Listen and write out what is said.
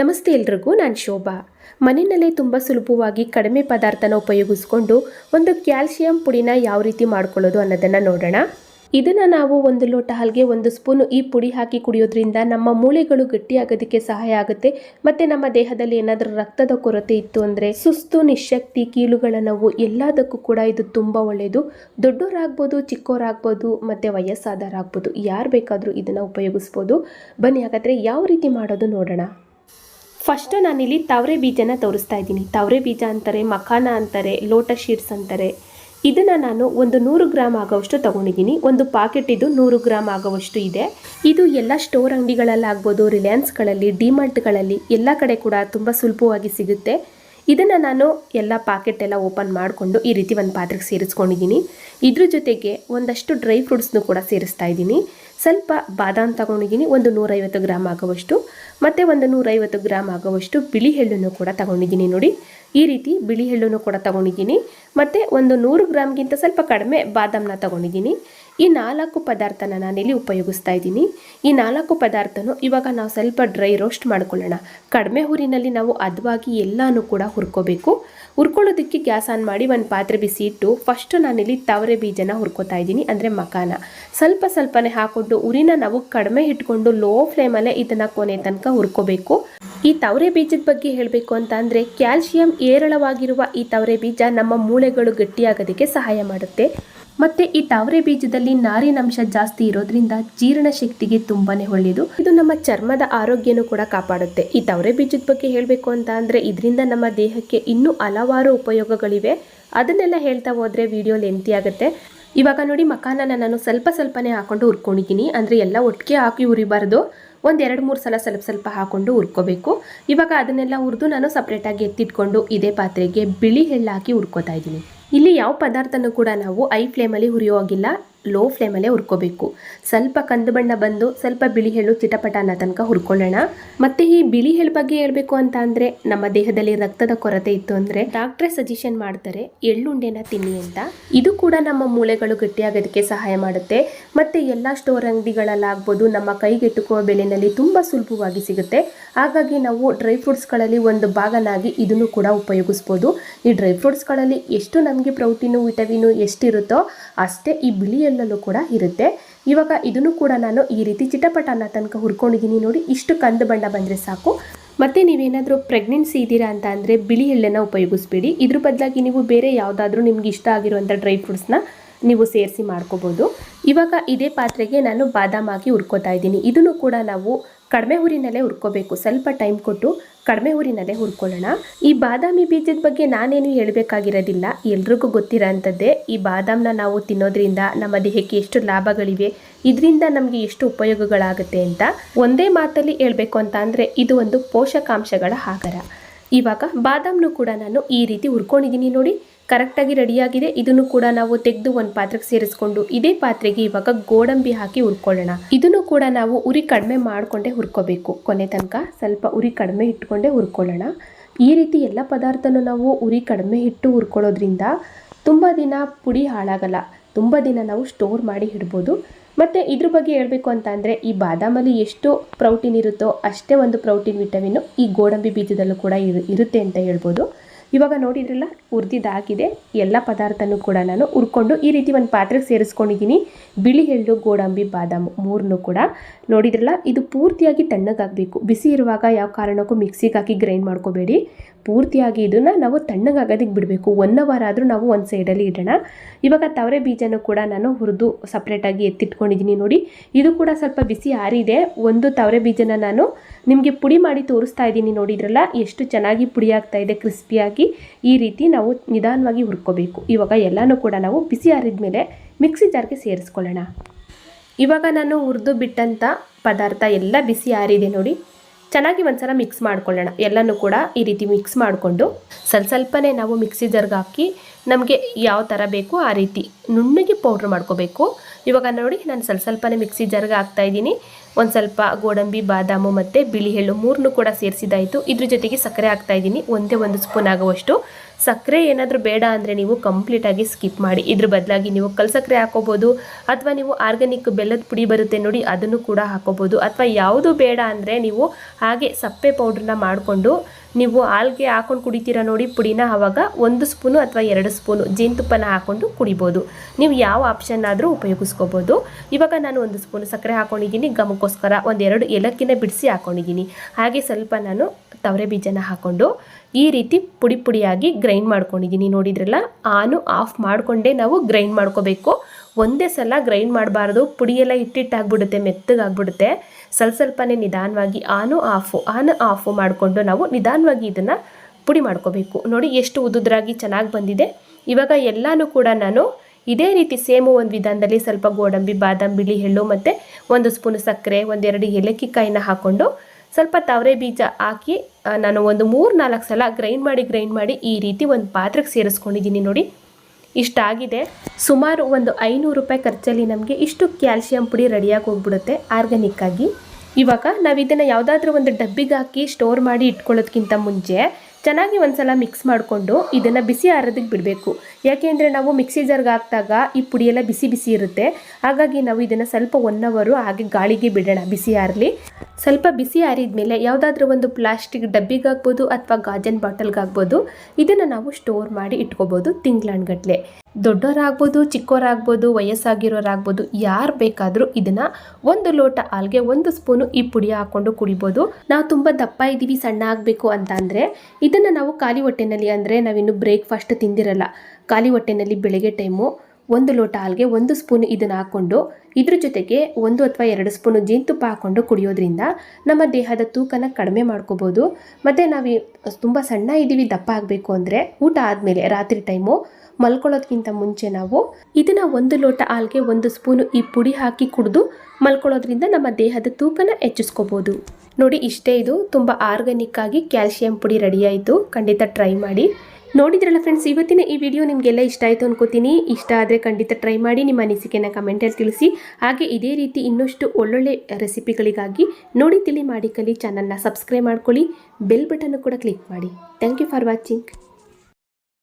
ನಮಸ್ತೆ ಎಲ್ರಿಗೂ, ನಾನು ಶೋಭಾ. ಮನೆಯಲ್ಲೇ ತುಂಬ ಸುಲಭವಾಗಿ ಕಡಿಮೆ ಪದಾರ್ಥನ ಉಪಯೋಗಿಸ್ಕೊಂಡು ಒಂದು ಕ್ಯಾಲ್ಸಿಯಂ ಪುಡಿನ ಯಾವ ರೀತಿ ಮಾಡ್ಕೊಳ್ಳೋದು ಅನ್ನೋದನ್ನು ನೋಡೋಣ. ಇದನ್ನು ನಾವು ಒಂದು ಲೋಟ ಹಾಲಿಗೆ ಒಂದು ಸ್ಪೂನು ಈ ಪುಡಿ ಹಾಕಿ ಕುಡಿಯೋದ್ರಿಂದ ನಮ್ಮ ಮೂಳೆಗಳು ಗಟ್ಟಿಯಾಗೋದಕ್ಕೆ ಸಹಾಯ ಆಗುತ್ತೆ. ಮತ್ತು ನಮ್ಮ ದೇಹದಲ್ಲಿ ಏನಾದರೂ ರಕ್ತದ ಕೊರತೆ ಇತ್ತು ಅಂದರೆ ಸುಸ್ತು ನಿಶಕ್ತಿ ಕೀಲುಗಳ ನೋವು ಎಲ್ಲದಕ್ಕೂ ಕೂಡ ಇದು ತುಂಬ ಒಳ್ಳೆಯದು ದೊಡ್ಡವರಾಗ್ಬೋದು ಚಿಕ್ಕವರಾಗ್ಬೋದು ಮತ್ತು ವಯಸ್ಸಾದವರಾಗ್ಬೋದು, ಯಾರು ಬೇಕಾದರೂ ಇದನ್ನು ಉಪಯೋಗಿಸ್ಬೋದು. ಬನ್ನಿ ಹಾಗಾದರೆ ಯಾವ ರೀತಿ ಮಾಡೋದು ನೋಡೋಣ. ಫಸ್ಟ್ ನಾನಿಲ್ಲಿ ತವರೆ ಬೀಜನ ತೋರಿಸ್ತಾ ಇದ್ದೀನಿ. ತವರೆ ಬೀಜ ಅಂತಾರೆ, ಮಖಾನ ಅಂತಾರೆ, ಲೋಟಸ್ ಶೀಟ್ಸ್ ಅಂತಾರೆ. ಇದನ್ನು ನಾನು ಒಂದು ನೂರು ಗ್ರಾಮ್ ಆಗೋವಷ್ಟು ತಗೊಂಡಿದ್ದೀನಿ. ಒಂದು ಪಾಕೆಟ್ ಇದು ನೂರು ಗ್ರಾಮ್ ಆಗೋವಷ್ಟು ಇದೆ. ಇದು ಎಲ್ಲ ಸ್ಟೋರ್ ಅಂಗಡಿಗಳಲ್ಲಾಗ್ಬೋದು ರಿಲಯನ್ಸ್ಗಳಲ್ಲಿ, ಡಿಮಾರ್ಟ್ಗಳಲ್ಲಿ ಎಲ್ಲ ಕಡೆ ಕೂಡ ತುಂಬ ಸುಲಭವಾಗಿ ಸಿಗುತ್ತೆ. ಇದನ್ನು ನಾನು ಎಲ್ಲ ಪಾಕೆಟ್ ಎಲ್ಲ ಓಪನ್ ಮಾಡಿಕೊಂಡು ಈ ರೀತಿ ಒಂದು ಪಾತ್ರೆಗೆ ಸೇರಿಸ್ಕೊಂಡಿದ್ದೀನಿ. ಇದ್ರ ಜೊತೆಗೆ ಒಂದಷ್ಟು ಡ್ರೈ ಫ್ರೂಟ್ಸ್ನು ಕೂಡ ಸೇರಿಸ್ತಾ ಇದ್ದೀನಿ. ಸ್ವಲ್ಪ ಬಾದಾಮ್ ತಗೊಂಡಿದ್ದೀನಿ. ಒಂದು ನೂರೈವತ್ತು ಗ್ರಾಮ್ ಆಗುವಷ್ಟು. ಮತ್ತು ಒಂದು ನೂರೈವತ್ತು ಗ್ರಾಮ್ ಆಗುವಷ್ಟು ಬಿಳಿ ಎಳ್ಳನ್ನು ಕೂಡ ತಗೊಂಡಿದ್ದೀನಿ ನೋಡಿ. ಈ ರೀತಿ ಬಿಳಿ ಎಳ್ಳನ್ನು ಕೂಡ ತಗೊಂಡಿದ್ದೀನಿ. ಮತ್ತು ಒಂದು ನೂರು ಗ್ರಾಮ್ಗಿಂತ ಸ್ವಲ್ಪ ಕಡಿಮೆ ಬಾದಾಮನ್ನ ತಗೊಂಡಿದ್ದೀನಿ. ಈ ನಾಲ್ಕು ಪದಾರ್ಥನ ನಾನಿಲ್ಲಿ ಉಪಯೋಗಿಸ್ತಾ ಇದ್ದೀನಿ. ಈ ನಾಲ್ಕು ಪದಾರ್ಥನೂ ಇವಾಗ ನಾವು ಸ್ವಲ್ಪ ಡ್ರೈ ರೋಸ್ಟ್ ಮಾಡ್ಕೊಳ್ಳೋಣ. ಕಡಿಮೆ ಹುರಿನಲ್ಲಿ ನಾವು ಹದವಾಗಿ ಎಲ್ಲನೂ ಕೂಡ ಹುರ್ಕೋಬೇಕು. ಹುರ್ಕೊಳ್ಳೋದಕ್ಕೆ ಗ್ಯಾಸ್ ಆನ್ ಮಾಡಿ ಒಂದು ಪಾತ್ರೆ ಬಿಸಿ ಇಟ್ಟು ಫಸ್ಟು ನಾನಿಲ್ಲಿ ತವರೆ ಬೀಜನ ಹುರ್ಕೋತಾ ಇದ್ದೀನಿ. ಅಂದರೆ ಮಕಾನ ಸ್ವಲ್ಪ ಸ್ವಲ್ಪನೇ ಹಾಕೊಂಡು ಉರಿನ ನಾವು ಕಡಿಮೆ ಇಟ್ಕೊಂಡು ಲೋ ಫ್ಲೇಮಲ್ಲೇ ಇದನ್ನು ಕೊನೆ ತನಕ ಹುರ್ಕೋಬೇಕು. ಈ ತವರೆ ಬೀಜದ ಬಗ್ಗೆ ಹೇಳಬೇಕು ಅಂತ ಅಂದರೆ ಕ್ಯಾಲ್ಸಿಯಂ ಏರಳವಾಗಿರುವ ಈ ತವರೆ ಬೀಜ ನಮ್ಮ ಮೂಳೆಗಳು ಗಟ್ಟಿಯಾಗೋದಕ್ಕೆ ಸಹಾಯ ಮಾಡುತ್ತೆ. ಮತ್ತೆ ಈ ತಾವರೆ ಬೀಜದಲ್ಲಿ ನಾರಿನಂಶ ಜಾಸ್ತಿ ಇರೋದ್ರಿಂದ ಜೀರ್ಣ ಶಕ್ತಿಗೆ ತುಂಬಾನೇ ಒಳ್ಳೆಯದು ಇದು ನಮ್ಮ ಚರ್ಮದ ಆರೋಗ್ಯನೂ ಕೂಡ ಕಾಪಾಡುತ್ತೆ. ಈ ತಾವರೆ ಬೀಜದ ಬಗ್ಗೆ ಹೇಳಬೇಕು ಅಂತ ಅಂದ್ರೆ ಇದರಿಂದ ನಮ್ಮ ದೇಹಕ್ಕೆ ಇನ್ನೂ ಹಲವಾರು ಉಪಯೋಗಗಳಿವೆ. ಅದನ್ನೆಲ್ಲ ಹೇಳ್ತಾ ಹೋದ್ರೆ ವಿಡಿಯೋ ಲೆಂತಿ ಆಗುತ್ತೆ. ಇವಾಗ ನೋಡಿ ಮಕಾನನ ನಾನು ಸ್ವಲ್ಪ ಸ್ವಲ್ಪನೇ ಹಾಕೊಂಡು ಹುರ್ಕೊಂಡಿದ್ದೀನಿ. ಅಂದರೆ ಎಲ್ಲ ಒಟ್ಟಿಗೆ ಹಾಕಿ ಉರಿಬಾರ್ದು ಒಂದು ಎರಡು ಮೂರು ಸಲ ಸ್ವಲ್ಪ ಸ್ವಲ್ಪ ಹಾಕೊಂಡು ಹುರ್ಕೋಬೇಕು. ಇವಾಗ ಅದನ್ನೆಲ್ಲ ಹುರಿದು ನಾನು ಸಪ್ರೇಟಾಗಿ ಎತ್ತಿಟ್ಕೊಂಡು ಇದೇ ಪಾತ್ರೆಗೆ ಬಿಳಿ ಎಳ್ಳು ಹಾಕಿ ಹುರ್ಕೋತಾ ಇದ್ದೀನಿ. ಇಲ್ಲಿ ಯಾವ ಪದಾರ್ಥನೂ ಕೂಡ ನಾವು ಐ ಫ್ಲೇಮಲ್ಲಿ ಹುರಿಯೋವಾಗಿಲ್ಲ ಲೋ ಫ್ಲೇಮಲ್ಲೇ ಹುರ್ಕೋಬೇಕು. ಸ್ವಲ್ಪ ಕಂದು ಬಣ್ಣ ಬಂದು ಸ್ವಲ್ಪ ಬಿಳಿ ಹೇಳು ಚಿಟಪಟ ಅನ್ನೋ ತನಕ ಹುರ್ಕೊಳ್ಳೋಣ. ಮತ್ತು ಈ ಬಿಳಿ ಹೇಳು ಬಗ್ಗೆ ಹೇಳಬೇಕು ಅಂತ ಅಂದರೆ ನಮ್ಮ ದೇಹದಲ್ಲಿ ರಕ್ತದ ಕೊರತೆ ಇತ್ತು ಅಂದರೆ ಡಾಕ್ಟ್ರೇ ಸಜೆಷನ್ ಮಾಡ್ತಾರೆ ಎಳ್ಳುಂಡೆನ ತಿನ್ನಿ ಅಂತ. ಇದು ಕೂಡ ನಮ್ಮ ಮೂಳೆಗಳು ಗಟ್ಟಿಯಾಗೋದಕ್ಕೆ ಸಹಾಯ ಮಾಡುತ್ತೆ. ಮತ್ತು ಎಲ್ಲ ಸ್ಟೋರ್ ಅಂಗಡಿಗಳಲ್ಲಾಗ್ಬೋದು ನಮ್ಮ ಕೈಗೆಟುಕುವ ಬೆಲೆಯಲ್ಲಿ ತುಂಬ ಸುಲಭವಾಗಿ ಸಿಗುತ್ತೆ. ಹಾಗಾಗಿ ನಾವು ಡ್ರೈ ಫ್ರೂಟ್ಸ್ಗಳಲ್ಲಿ ಒಂದು ಭಾಗನಾಗಿ ಇದನ್ನು ಕೂಡ ಉಪಯೋಗಿಸ್ಬೋದು. ಈ ಡ್ರೈ ಫ್ರೂಟ್ಸ್ಗಳಲ್ಲಿ ಎಷ್ಟು ನಮಗೆ ಪ್ರೋಟೀನು ವಿಟಮಿನು ಎಷ್ಟಿರುತ್ತೋ ಅಷ್ಟೇ ಈ ಬಿಳಿ ಎಳ್ಳಲ್ಲೂ ಕೂಡ ಇರುತ್ತೆ. ಇವಾಗ ಇದನ್ನು ಕೂಡ ನಾನು ಈ ರೀತಿ ಚಿಟಪಟನ ತನಕ ಹುರ್ಕೊಂಡಿದ್ದೀನಿ ನೋಡಿ, ಇಷ್ಟು ಕಂದು ಬಣ್ಣ ಬಂದರೆ ಸಾಕು. ಮತ್ತು ನೀವೇನಾದರೂ ಪ್ರೆಗ್ನೆನ್ಸಿ ಇದ್ದೀರಾ ಅಂತ ಅಂದರೆ ಬಿಳಿ ಎಳ್ಳೆನ ಉಪಯೋಗಿಸ್ಬೇಡಿ. ಇದ್ರ ಬದಲಾಗಿ ನೀವು ಬೇರೆ ಯಾವುದಾದ್ರೂ ನಿಮ್ಗೆ ಇಷ್ಟ ಆಗಿರುವಂಥ ಡ್ರೈ ಫ್ರೂಟ್ಸ್ನ ನೀವು ಸೇರಿಸಿ ಮಾಡ್ಕೋಬೋದು. ಇವಾಗ ಇದೇ ಪಾತ್ರೆಗೆ ನಾನು ಬಾದಾಮ್ ಹಾಕಿ ಹುರ್ಕೋತಾ ಇದ್ದೀನಿ. ಇದನ್ನು ಕೂಡ ನಾವು ಕಡಿಮೆ ಹುರಿನಲ್ಲೇ ಹುರ್ಕೋಬೇಕು. ಸ್ವಲ್ಪ ಟೈಮ್ ಕೊಟ್ಟು ಕಡಿಮೆ ಹುರಿನಲ್ಲೇ ಹುರ್ಕೊಳ್ಳೋಣ. ಈ ಬಾದಾಮಿ ಬೀಜದ ಬಗ್ಗೆ ನಾನೇನು ಹೇಳಬೇಕಾಗಿರೋದಿಲ್ಲ. ಎಲ್ರಿಗೂ ಗೊತ್ತಿರೋ ಅಂಥದ್ದೇ, ಈ ಬಾದಾಮನ್ನ ನಾವು ತಿನ್ನೋದ್ರಿಂದ ನಮ್ಮ ದೇಹಕ್ಕೆ ಎಷ್ಟು ಲಾಭಗಳಿವೆ, ಇದರಿಂದ ನಮಗೆ ಎಷ್ಟು ಉಪಯೋಗಗಳಾಗುತ್ತೆ ಅಂತ ಒಂದೇ ಮಾತಲ್ಲಿ ಹೇಳಬೇಕು ಅಂತ ಅಂದರೆ ಇದು ಒಂದು ಪೋಷಕಾಂಶಗಳ ಆಗರ ಇವಾಗ ಬಾದಾಮನ್ನು ಕೂಡ ನಾನು ಈ ರೀತಿ ಹುರ್ಕೊಂಡಿದ್ದೀನಿ ನೋಡಿ. ಕರೆಕ್ಟಾಗಿ ರೆಡಿಯಾಗಿದೆ. ಇದನ್ನು ಕೂಡ ನಾವು ತೆಗೆದು ಒಂದು ಪಾತ್ರೆಗೆ ಸೇರಿಸ್ಕೊಂಡು ಇದೇ ಪಾತ್ರೆಗೆ ಇವಾಗ ಗೋಡಂಬಿ ಹಾಕಿ ಹುರ್ಕೊಳ್ಳೋಣ. ಇದನ್ನು ಕೂಡ ನಾವು ಉರಿ ಕಡಿಮೆ ಮಾಡಿಕೊಂಡೇ ಹುರ್ಕೋಬೇಕು. ಕೊನೆ ತನಕ ಸ್ವಲ್ಪ ಉರಿ ಕಡಿಮೆ ಇಟ್ಕೊಂಡೇ ಹುರ್ಕೊಳ್ಳೋಣ. ಈ ರೀತಿ ಎಲ್ಲ ಪದಾರ್ಥನೂ ನಾವು ಉರಿ ಕಡಿಮೆ ಇಟ್ಟು ಹುರ್ಕೊಳ್ಳೋದ್ರಿಂದ ತುಂಬ ದಿನ ಪುಡಿ ಹಾಳಾಗಲ್ಲ. ತುಂಬ ದಿನ ನಾವು ಸ್ಟೋರ್ ಮಾಡಿ ಇಡ್ಬೋದು. ಮತ್ತು ಇದ್ರ ಬಗ್ಗೆ ಹೇಳಬೇಕು ಅಂತ ಅಂದರೆ ಈ ಬಾದಾಮಲ್ಲಿ ಎಷ್ಟು ಪ್ರೋಟೀನ್ ಇರುತ್ತೋ ಅಷ್ಟೇ ಒಂದು ಪ್ರೋಟೀನ್ ವಿಟಮಿನ್ ಈ ಗೋಡಂಬಿ ಬೀಜದಲ್ಲೂ ಕೂಡ ಇರು, ಇರುತ್ತೆ ಅಂತ ಹೇಳ್ಬೋದು. ಇವಾಗ ನೋಡಿದ್ರಲ್ಲ ಹುರಿದಿದ್ದಾಗಿದೆ ಎಲ್ಲ ಪದಾರ್ಥನೂ ಕೂಡ ನಾನು ಉರ್ಕೊಂಡು ಈ ರೀತಿ ಒಂದು ಪಾತ್ರೆಗೆ ಸೇರಿಸ್ಕೊಂಡಿದ್ದೀನಿ. ಬಿಳಿ ಎಳ್ಳು, ಗೋಡಂಬಿ, ಬಾದಾಮು ಮೂರನ್ನು ಕೂಡ. ನೋಡಿದ್ರಲ್ಲ, ಇದು ಪೂರ್ತಿಯಾಗಿ ತಣ್ಣಗಾಗಬೇಕು. ಬಿಸಿ ಇರುವಾಗ ಯಾವ ಕಾರಣಕ್ಕೂ ಮಿಕ್ಸಿಗೆ ಹಾಕಿ ಗ್ರೈಂಡ್ ಮಾಡ್ಕೋಬೇಡಿ. ಪೂರ್ತಿಯಾಗಿ ಇದನ್ನು ನಾವು ತಣ್ಣಗಾಗೋದಕ್ಕೆ ಬಿಡಬೇಕು ಒನ್ ಅವರ್ ಆದರೂ ನಾವು ಒಂದು ಸೈಡಲ್ಲಿ ಇಡೋಣ. ಇವಾಗ ತವರೆ ಬೀಜನೂ ಕೂಡ ನಾನು ಹುರಿದು ಸಪ್ರೇಟಾಗಿ ಎತ್ತಿಟ್ಕೊಂಡಿದ್ದೀನಿ ನೋಡಿ. ಇದು ಕೂಡ ಸ್ವಲ್ಪ ಬಿಸಿ ಆರಿದೆ. ಒಂದು ತವರೆ ಬೀಜನ ನಾನು ನಿಮಗೆ ಪುಡಿ ಮಾಡಿ ತೋರಿಸ್ತಾ ಇದ್ದೀನಿ ನೋಡಿದ್ರಲ್ಲ, ಎಷ್ಟು ಚೆನ್ನಾಗಿ ಪುಡಿ ಆಗ್ತಾ ಇದೆ ಕ್ರಿಸ್ಪಿಯಾಗಿ ಈ ರೀತಿ ನಾವು ನಿಧಾನವಾಗಿ ಹುರ್ಕೋಬೇಕು. ಇವಾಗ ಎಲ್ಲನೂ ಕೂಡ ನಾವು ಬಿಸಿ ಆರಿದ ಮೇಲೆ ಮಿಕ್ಸಿ ಜಾರ್ಗೆ ಸೇರಿಸ್ಕೊಳ್ಳೋಣ. ಇವಾಗ ನಾನು ಹುರಿದು ಬಿಟ್ಟಂಥ ಪದಾರ್ಥ ಎಲ್ಲ ಬಿಸಿ ಆರಿದೆ ನೋಡಿ. ಚೆನ್ನಾಗಿ ಒಂದ್ಸಲ ಮಿಕ್ಸ್ ಮಾಡ್ಕೊಳ್ಳೋಣ. ಎಲ್ಲನೂ ಕೂಡ ಈ ರೀತಿ ಮಿಕ್ಸ್ ಮಾಡಿಕೊಂಡು ಸ್ವಲ್ಪ ಸ್ವಲ್ಪನೇ ನಾವು ಮಿಕ್ಸಿ ಜರ್ಗೆ ಹಾಕಿ ನಮಗೆ ಯಾವ ಥರ ಬೇಕು ಆ ರೀತಿ ನುಣ್ಣಗೆ ಪೌಡ್ರ್ ಮಾಡ್ಕೋಬೇಕು. ಇವಾಗ ನೋಡಿ ನಾನು ಸ್ವಲ್ಪ ಸ್ವಲ್ಪನೇ ಮಿಕ್ಸಿ ಜರ್ಗೆ ಹಾಕ್ತಾ ಇದ್ದೀನಿ. ಒಂದು ಸ್ವಲ್ಪ ಗೋಡಂಬಿ, ಬಾದಾಮು ಮತ್ತು ಬಿಳಿ ಎಳ್ಳು ಮೂರನ್ನು ಕೂಡ ಸೇರಿಸಿದಾಯಿತು ಇದ್ರ ಜೊತೆಗೆ ಸಕ್ಕರೆ ಹಾಕ್ತಾ ಇದ್ದೀನಿ. ಒಂದೇ ಒಂದು ಸ್ಪೂನ್ ಆಗುವಷ್ಟು. ಸಕ್ಕರೆ ಏನಾದರೂ ಬೇಡ ಅಂದರೆ ನೀವು ಕಂಪ್ಲೀಟಾಗಿ ಸ್ಕಿಪ್ ಮಾಡಿ. ಇದ್ರ ಬದಲಾಗಿ ನೀವು ಕಲ್ ಸಕ್ಕರೆ ಹಾಕೋಬೋದು. ಅಥವಾ ನೀವು ಆರ್ಗ್ಯಾನಿಕ್ ಬೆಲ್ಲದ ಪುಡಿ ಬರುತ್ತೆ ನೋಡಿ, ಅದನ್ನು ಕೂಡ ಹಾಕೋಬೋದು. ಅಥವಾ ಯಾವುದು ಬೇಡ ಅಂದರೆ ನೀವು ಹಾಗೆ ಸಪ್ಪೆ ಪೌಡ್ರನ್ನ ಮಾಡಿಕೊಂಡು ನೀವು ಹಾಲ್ಗೆ ಹಾಕೊಂಡು ಕುಡಿತೀರಾ ನೋಡಿ, ಪುಡಿನ ಆವಾಗ ಒಂದು ಸ್ಪೂನು ಅಥವಾ ಎರಡು ಸ್ಪೂನು ಜೇನುತುಪ್ಪನ ಹಾಕ್ಕೊಂಡು ಕುಡಿಬೋದು. ನೀವು ಯಾವ ಆಪ್ಷನ್ ಆದರೂ ಉಪಯೋಗಿಸ್ಕೋಬೋದು. ಇವಾಗ ನಾನು ಒಂದು ಸ್ಪೂನು ಸಕ್ಕರೆ ಹಾಕೊಂಡಿದ್ದೀನಿ ಗಮಕ್ಕೋಸ್ಕರ ಒಂದೆರಡು ಏಲಕ್ಕಿನ ಬಿಡಿಸಿ ಹಾಕೊಂಡಿದ್ದೀನಿ. ಹಾಗೆ ಸ್ವಲ್ಪ ನಾನು ತವರೆ ಬೀಜನ ಹಾಕ್ಕೊಂಡು ಈ ರೀತಿ ಪುಡಿ ಪುಡಿಯಾಗಿ ಗ್ರೈಂಡ್ ಮಾಡ್ಕೊಂಡಿದ್ದೀನಿ. ನೋಡಿದ್ರಲ್ಲ, ಆನು ಆಫ್ ಮಾಡಿಕೊಂಡೇ ನಾವು ಗ್ರೈಂಡ್ ಮಾಡ್ಕೋಬೇಕು. ಒಂದೇ ಸಲ ಗ್ರೈಂಡ್ ಮಾಡಬಾರ್ದು. ಪುಡಿಯೆಲ್ಲ ಇಟ್ಟಿಟ್ಟಾಗ್ಬಿಡುತ್ತೆ, ಮೆತ್ತಗಾಗ್ಬಿಡುತ್ತೆ. ಸ್ವಲ್ಪ ಸ್ವಲ್ಪನೇ ನಿಧಾನವಾಗಿ ಆನು ಆಫು, ಆನ್ ಆಫು ಮಾಡಿಕೊಂಡು ನಾವು ನಿಧಾನವಾಗಿ ಇದನ್ನು ಪುಡಿ ಮಾಡ್ಕೋಬೇಕು. ನೋಡಿ ಎಷ್ಟು ಉದುದ್ರಾಗಿ ಚೆನ್ನಾಗಿ ಬಂದಿದೆ. ಇವಾಗ ಎಲ್ಲನೂ ಕೂಡ ನಾನು ಇದೇ ರೀತಿ ಸೇಮು ಒಂದು ವಿಧಾನದಲ್ಲಿ ಸ್ವಲ್ಪ ಗೋಡಂಬಿ, ಬಾದಾಮಿ, ಬಿಳಿ ಎಳ್ಳು ಮತ್ತು ಒಂದು ಸ್ಪೂನ್ ಸಕ್ಕರೆ, ಒಂದೆರಡು ಏಲಕ್ಕಿ ಕಾಯಿನ ಹಾಕ್ಕೊಂಡು ಸ್ವಲ್ಪ ತವರೆ ಬೀಜ ಹಾಕಿ ನಾನು ಒಂದು ಮೂರು ನಾಲ್ಕು ಸಲ ಗ್ರೈಂಡ್ ಮಾಡಿ ಗ್ರೈಂಡ್ ಮಾಡಿ ಈ ರೀತಿ ಒಂದು ಪಾತ್ರೆಗೆ ಸೇರಿಸ್ಕೊಂಡಿದ್ದೀನಿ ನೋಡಿ. ಇಷ್ಟಾಗಿದೆ. ಸುಮಾರು ಒಂದು ಐನೂರು ರೂಪಾಯಿ ಖರ್ಚಲ್ಲಿ ನಮಗೆ ಇಷ್ಟು ಕ್ಯಾಲ್ಸಿಯಂ ಪುಡಿ ರೆಡಿಯಾಗಿ ಹೋಗ್ಬಿಡುತ್ತೆ ಆರ್ಗ್ಯಾನಿಕ್ಕಾಗಿ ಇವಾಗ ನಾವು ಇದನ್ನು ಯಾವುದಾದ್ರೂ ಒಂದು ಡಬ್ಬಿಗೆ ಹಾಕಿ ಸ್ಟೋರ್ ಮಾಡಿ ಇಟ್ಕೊಳ್ಳೋದಕ್ಕಿಂತ ಮುಂಚೆ ಚೆನ್ನಾಗಿ ಒಂದ್ಸಲ ಮಿಕ್ಸ್ ಮಾಡಿಕೊಂಡು ಇದನ್ನು ಬಿಸಿ ಆರೋದಕ್ಕೆ ಬಿಡಬೇಕು. ಯಾಕೆಂದರೆ ನಾವು ಮಿಕ್ಸಿ ಜಾರ್ಗೆ ಹಾಕಿದಾಗ ಈ ಪುಡಿಯೆಲ್ಲ ಬಿಸಿ ಬಿಸಿ ಇರುತ್ತೆ. ಹಾಗಾಗಿ ನಾವು ಇದನ್ನು ಸ್ವಲ್ಪ ಒನ್ ಅವರು ಹಾಗೆ ಗಾಳಿಗೆ ಬಿಡೋಣ, ಬಿಸಿ ಆರಲಿ. ಸ್ವಲ್ಪ ಬಿಸಿ ಆರಿದ ಯಾವುದಾದ್ರೂ ಒಂದು ಪ್ಲಾಸ್ಟಿಕ್ ಡಬ್ಬಿಗಾಗ್ಬೋದು ಅಥವಾ ಗಾಜನ್ ಬಾಟಲ್ಗಾಗ್ಬೋದು ಇದನ್ನು ನಾವು ಸ್ಟೋರ್ ಮಾಡಿ ಇಟ್ಕೋಬೋದು ತಿಂಗ್ಳಾನ್ಗಟ್ಲೆ. ದೊಡ್ಡವರಾಗ್ಬೋದು ಚಿಕ್ಕವರಾಗ್ಬೋದು ವಯಸ್ಸಾಗಿರೋರಾಗ್ಬೋದು, ಯಾರು ಬೇಕಾದರೂ ಇದನ್ನು ಒಂದು ಲೋಟ ಹಾಲ್ಗೆ ಒಂದು ಸ್ಪೂನು ಈ ಪುಡಿ ಹಾಕ್ಕೊಂಡು ಕುಡಿಬೋದು. ನಾವು ತುಂಬ ದಪ್ಪ ಇದ್ದೀವಿ, ಸಣ್ಣ ಆಗಬೇಕು ಅಂತ ಅಂದರೆ ಇದನ್ನು ನಾವು ಖಾಲಿ ಹೊಟ್ಟೆನಲ್ಲಿ ಅಂದರೆ ನಾವಿನ್ನು ಬ್ರೇಕ್ಫಾಸ್ಟ್ ತಿಂದಿರಲ್ಲ. ಖಾಲಿ ಹೊಟ್ಟೆನಲ್ಲಿ ಬೆಳಗ್ಗೆ ಟೈಮು ಒಂದು ಲೋಟ ಹಾಲ್ಗೆ ಒಂದು ಸ್ಪೂನ್ ಇದನ್ನು ಹಾಕ್ಕೊಂಡು ಇದ್ರ ಜೊತೆಗೆ ಒಂದು ಅಥವಾ ಎರಡು ಸ್ಪೂನು ಜೇನುತುಪ್ಪ ಹಾಕ್ಕೊಂಡು ಕುಡಿಯೋದ್ರಿಂದ ನಮ್ಮ ದೇಹದ ತೂಕನ ಕಡಿಮೆ ಮಾಡ್ಕೋಬೋದು. ಮತ್ತು ನಾವು ತುಂಬ ಸಣ್ಣ ಇದ್ದೀವಿ, ದಪ್ಪ ಆಗಬೇಕು ಅಂದರೆ ಊಟ ಆದಮೇಲೆ ರಾತ್ರಿ ಟೈಮು ಮಲ್ಕೊಳ್ಳೋದಕ್ಕಿಂತ ಮುಂಚೆ ನಾವು ಇದನ್ನು ಒಂದು ಲೋಟ ಹಾಲ್ಗೆ ಒಂದು ಸ್ಪೂನು ಈ ಪುಡಿ ಹಾಕಿ ಕುಡಿದು ಮಲ್ಕೊಳ್ಳೋದ್ರಿಂದ ನಮ್ಮ ದೇಹದ ತೂಕನ ಹೆಚ್ಚಿಸ್ಕೋಬೋದು. ನೋಡಿ ಇಷ್ಟೇ ಇದು, ತುಂಬ ಆರ್ಗ್ಯಾನಿಕ್ಕಾಗಿ ಕ್ಯಾಲ್ಶಿಯಂ ಪುಡಿ ರೆಡಿಯಾಯಿತು ಖಂಡಿತ ಟ್ರೈ ಮಾಡಿ. ನೋಡಿದ್ರಲ್ಲ ಫ್ರೆಂಡ್ಸ್ ಇವತ್ತಿನ ಈ ವಿಡಿಯೋ ನಿಮಗೆಲ್ಲ ಇಷ್ಟ ಆಯಿತು ಅನ್ಕೋತೀನಿ. ಇಷ್ಟ ಆದರೆ ಖಂಡಿತ ಟ್ರೈ ಮಾಡಿ, ನಿಮ್ಮ ಅನಿಸಿಕೆನ ಕಮೆಂಟಲ್ಲಿ ತಿಳಿಸಿ. ಹಾಗೆ ಇದೇ ರೀತಿ ಇನ್ನಷ್ಟು ಒಳ್ಳೊಳ್ಳೆ ರೆಸಿಪಿಗಳಿಗಾಗಿ ನೋಡಿ, ತಿಳಿ, ಮಾಡಿ ಕಲಿ ಚಾನಲ್ನ ಸಬ್ಸ್ಕ್ರೈಬ್ ಮಾಡ್ಕೊಳ್ಳಿ. ಬೆಲ್ ಬಟನ್ನು ಕೂಡ ಕ್ಲಿಕ್ ಮಾಡಿ. Thank you for watching